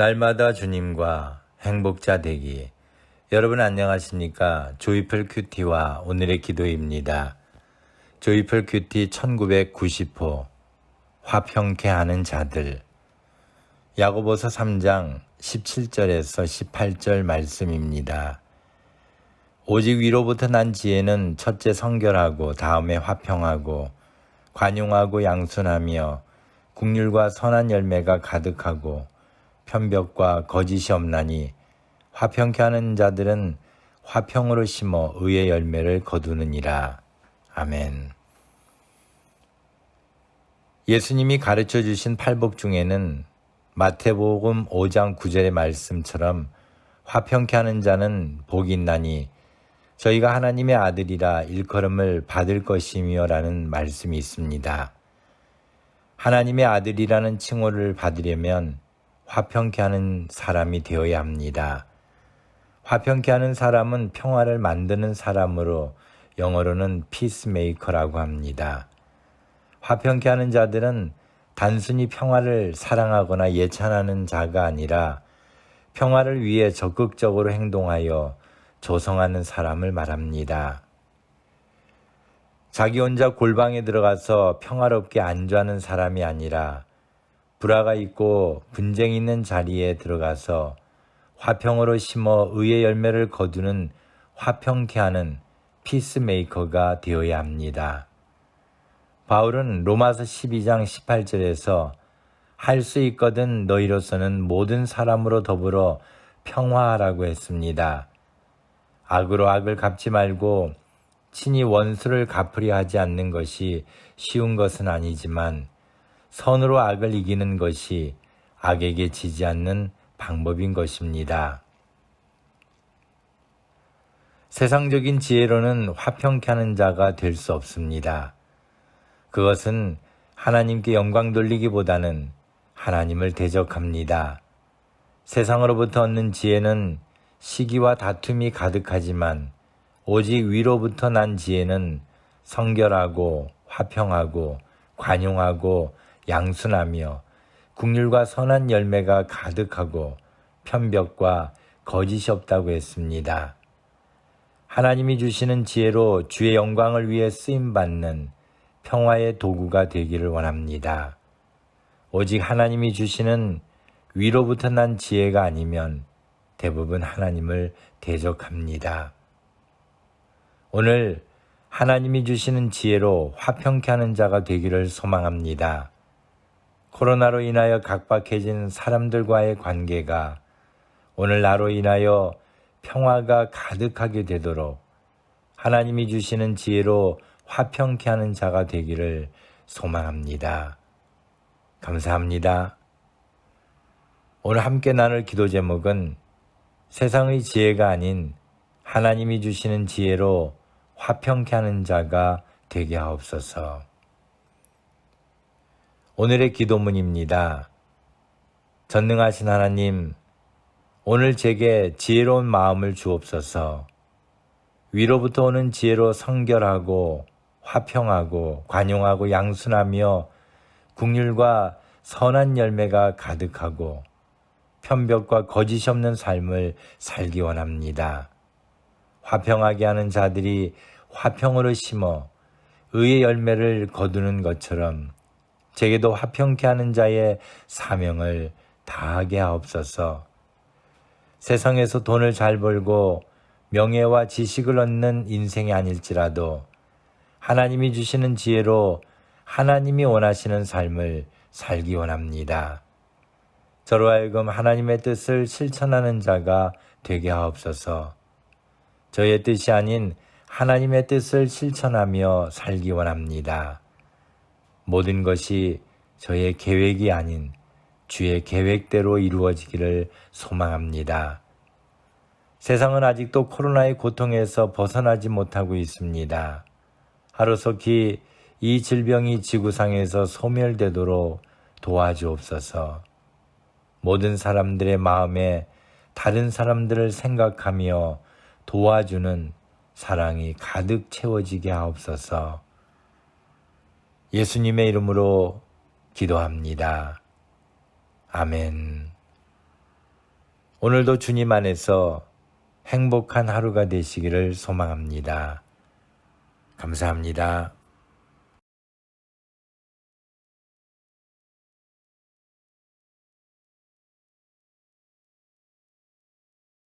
날마다 주님과 행복자 되기. 여러분 안녕하십니까? 조이풀 큐티와 오늘의 기도입니다. 조이풀 큐티 1990호 화평케 하는 자들 야고보서 3장 17절에서 18절 말씀입니다. 오직 위로부터 난 지혜는 첫째 성결하고 다음에 화평하고 관용하고 양순하며 국률과 선한 열매가 가득하고 편벽과 거짓이 없나니 화평케 하는 자들은 화평으로 심어 의의 열매를 거두느니라. 아멘. 예수님이 가르쳐 주신 팔복 중에는 마태복음 5장 9절의 말씀처럼 화평케 하는 자는 복이 있나니 저희가 하나님의 아들이라 일컬음을 받을 것이며라는 말씀이 있습니다. 하나님의 아들이라는 칭호를 받으려면 화평케 하는 사람이 되어야 합니다. 화평케 하는 사람은 평화를 만드는 사람으로 영어로는 피스메이커라고 합니다. 화평케 하는 자들은 단순히 평화를 사랑하거나 예찬하는 자가 아니라 평화를 위해 적극적으로 행동하여 조성하는 사람을 말합니다. 자기 혼자 골방에 들어가서 평화롭게 안주하는 사람이 아니라 불화가 있고 분쟁이 있는 자리에 들어가서 화평으로 심어 의의 열매를 거두는 화평케 하는 피스메이커가 되어야 합니다. 바울은 로마서 12장 18절에서 할 수 있거든 너희로서는 모든 사람으로 더불어 평화하라고 했습니다. 악으로 악을 갚지 말고 친히 원수를 갚으려 하지 않는 것이 쉬운 것은 아니지만 선으로 악을 이기는 것이 악에게 지지 않는 방법인 것입니다. 세상적인 지혜로는 화평케 하는 자가 될 수 없습니다. 그것은 하나님께 영광 돌리기보다는 하나님을 대적합니다. 세상으로부터 얻는 지혜는 시기와 다툼이 가득하지만 오직 위로부터 난 지혜는 성결하고 화평하고 관용하고 양순하며 국률과 선한 열매가 가득하고 편벽과 거짓이 없다고 했습니다. 하나님이 주시는 지혜로 주의 영광을 위해 쓰임 받는 평화의 도구가 되기를 원합니다. 오직 하나님이 주시는 위로부터 난 지혜가 아니면 대부분 하나님을 대적합니다. 오늘 하나님이 주시는 지혜로 화평케 하는 자가 되기를 소망합니다. 코로나로 인하여 각박해진 사람들과의 관계가 오늘 나로 인하여 평화가 가득하게 되도록 하나님이 주시는 지혜로 화평케 하는 자가 되기를 소망합니다. 감사합니다. 오늘 함께 나눌 기도 제목은 세상의 지혜가 아닌 하나님이 주시는 지혜로 화평케 하는 자가 되게 하옵소서. 오늘의 기도문입니다. 전능하신 하나님, 오늘 제게 지혜로운 마음을 주옵소서. 위로부터 오는 지혜로 성결하고 화평하고 관용하고 양순하며 국률과 선한 열매가 가득하고 편벽과 거짓이 없는 삶을 살기 원합니다. 화평하게 하는 자들이 화평으로 심어 의의 열매를 거두는 것처럼 제게도 화평케 하는 자의 사명을 다하게 하옵소서. 세상에서 돈을 잘 벌고 명예와 지식을 얻는 인생이 아닐지라도 하나님이 주시는 지혜로 하나님이 원하시는 삶을 살기 원합니다. 저로 하여금 하나님의 뜻을 실천하는 자가 되게 하옵소서. 저의 뜻이 아닌 하나님의 뜻을 실천하며 살기 원합니다. 모든 것이 저의 계획이 아닌 주의 계획대로 이루어지기를 소망합니다. 세상은 아직도 코로나의 고통에서 벗어나지 못하고 있습니다. 하루속히 이 질병이 지구상에서 소멸되도록 도와주옵소서. 모든 사람들의 마음에 다른 사람들을 생각하며 도와주는 사랑이 가득 채워지게 하옵소서. 예수님의 이름으로 기도합니다. 아멘. 오늘도 주님 안에서 행복한 하루가 되시기를 소망합니다. 감사합니다.